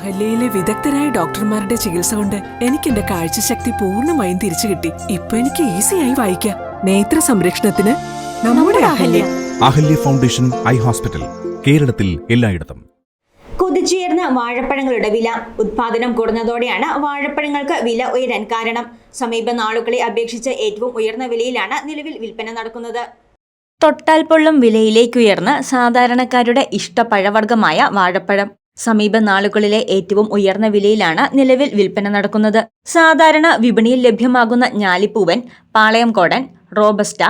അഹല്യയിലെ വിദഗ്ധരായ ഡോക്ടർമാരുടെ ചികിത്സ കൊണ്ട് എനിക്ക് എന്റെ കാഴ്ചശക്തി പൂർണമായും തിരിച്ചു കിട്ടി. ഇപ്പൊ എനിക്ക് ഈസിയായി വായിക്കാം. നേത്ര സംരക്ഷണത്തിന് നമ്മുടെ Ahalya. Ahalya. Foundation eye hospital കേരളത്തിൽ എല്ലായിടത്തും. കുതിച്ചുയർന്ന വാഴപ്പഴങ്ങളുടെ വില ഉത്പാദനം കുറഞ്ഞതോടെയാണ് വാഴപ്പഴങ്ങൾക്ക് വില ഉയരാൻ കാരണം. സമീപ നാളുകളെ അപേക്ഷിച്ച് ഏറ്റവും ഉയർന്ന വിലയിലാണ് നിലവിൽ വിൽപ്പന നടക്കുന്നത്. തൊട്ടാൽ പൊള്ളും വിലയിലേക്കുയർന്ന് സാധാരണക്കാരുടെ ഇഷ്ട പഴവർഗമായ വാഴപ്പഴം. സമീപ നാളുകളിലെ ഏറ്റവും ഉയർന്ന വിലയിലാണ് നിലവിൽ വിൽപ്പന നടക്കുന്നത്. സാധാരണ വിപണിയിൽ ലഭ്യമാകുന്ന ഞാലിപ്പൂവൻ പാളയം കോടൻ റോബസ്റ്റ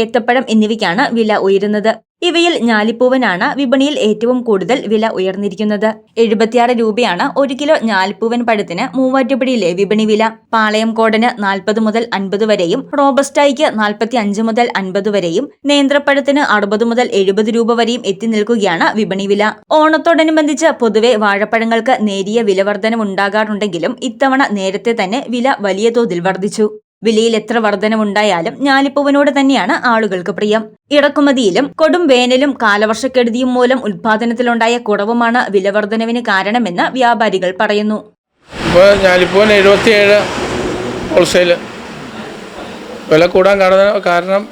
ഏത്തപ്പഴം എന്നിവയ്ക്കാണ് വില ഉയരുന്നത്. ഇവയിൽ ഞാലിപ്പൂവനാണ് വിപണിയിൽ ഏറ്റവും കൂടുതൽ വില ഉയർന്നിരിക്കുന്നത്. എഴുപത്തിയാറ് രൂപയാണ് ഒരു കിലോ ഞാലിപ്പൂവൻ പഴത്തിന് മൂവാറ്റുപുഴയിലെ വിപണി വില. പാളയം കോടന് നാൽപ്പത് മുതൽ അൻപത് വരെയും റോബസ്റ്റായിക്ക് നാൽപ്പത്തി അഞ്ച് മുതൽ അൻപത് വരെയും നേന്ത്രപ്പഴത്തിന് അറുപത് മുതൽ എഴുപത് രൂപ വരെയും എത്തി നിൽക്കുകയാണ് വിപണി വില. ഓണത്തോടനുബന്ധിച്ച് പൊതുവെ വാഴപ്പഴങ്ങൾക്ക് നേരിയ വിലവർധനം ഉണ്ടാകാറുണ്ടെങ്കിലും ഇത്തവണ നേരത്തെ തന്നെ വില വലിയ തോതിൽ വർദ്ധിച്ചു. വിലയിൽ എത്ര വർധനമുണ്ടായാലും ഞാലിപ്പൂവനോട് തന്നെയാണ് ആളുകൾക്ക് പ്രിയം. ഇറക്കുമതിയിലും കൊടും വേനലും കാലവർഷക്കെടുതിയും മൂലം ഉത്പാദനത്തിലുണ്ടായ കുറവുമാണ് വിലവർധനവിന് കാരണമെന്ന് വ്യാപാരികൾ പറയുന്നു. വില കൂടാൻ കാരണം കാരണം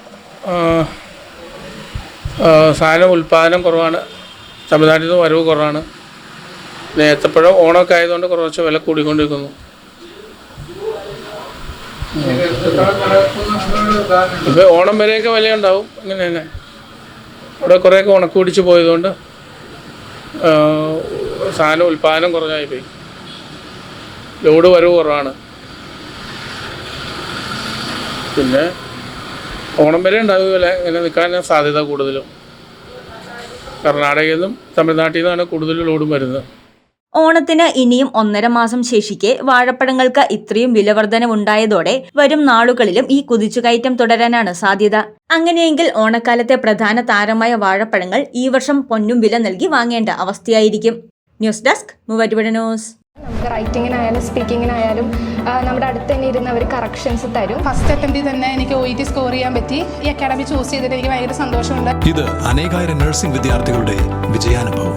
സാധനം ഉൽപ്പാദനം കുറവാണ്. തമിഴ്നാട്ടിൽ നിന്ന് വരവ് കുറവാണ്. ഏത്തപ്പഴം ഓണമൊക്കെ ആയതുകൊണ്ട് കുറച്ച് വില കൂടിക്കൊണ്ടിരിക്കുന്നു. ഇപ്പോൾ ഓണം വരെയൊക്കെ വില ഉണ്ടാവും അങ്ങനെ തന്നെ. ഇവിടെ കുറേയൊക്കെ ഉണക്ക് പിടിച്ച് പോയതുകൊണ്ട് സാധനം ഉൽപാദനം കുറഞ്ഞായി പോയി ലോഡ് വരവ് കുറവാണ്. പിന്നെ ഓണം വരെ ഉണ്ടാവില്ല ഇങ്ങനെ നിൽക്കാൻ സാധ്യത കൂടുതലും. കർണാടകയിൽ നിന്നും തമിഴ്നാട്ടിൽ നിന്നാണ് കൂടുതൽ ലോഡും വരുന്നത്. ഓണത്തിന് ഇനിയും ഒന്നര മാസം ശേഷിക്കെ വാഴപ്പഴങ്ങൾക്ക് ഇത്രയും വിലവർധനവുണ്ടായതോടെ വരും നാളുകളിലും ഈ കുതിച്ചുകയറ്റം തുടരാനാണ് സാധ്യത. അങ്ങനെയെങ്കിൽ ഓണക്കാലത്തെ പ്രധാന താരമായ വാഴപ്പഴങ്ങൾ ഈ വർഷം പൊന്നും വില നൽകി വാങ്ങേണ്ട അവസ്ഥയായിരിക്കും. News desk Muvattupuzha news. നമുക്ക് റൈറ്റിങ്ങിനായാലും സ്പീക്കിങ്ങിനായാലും നമ്മുടെ അടുത്ത് തന്നെ ഇരുന്ന് അവർ കറക്ഷൻസ് തരും. ഫസ്റ്റ് അറ്റംപ്റ്റിൽ തന്നെ എനിക്ക് ഒ ഇ ടി സ്കോർ ചെയ്യാൻ പറ്റി. ഈ അക്കാഡമി ചൂസ് ചെയ്തിട്ട് എനിക്ക് ഭയങ്കര സന്തോഷമുണ്ട്. ഇത് അനേകായിരം നഴ്സിംഗ് വിദ്യാർത്ഥികളുടെ വിജയാനുഭവം.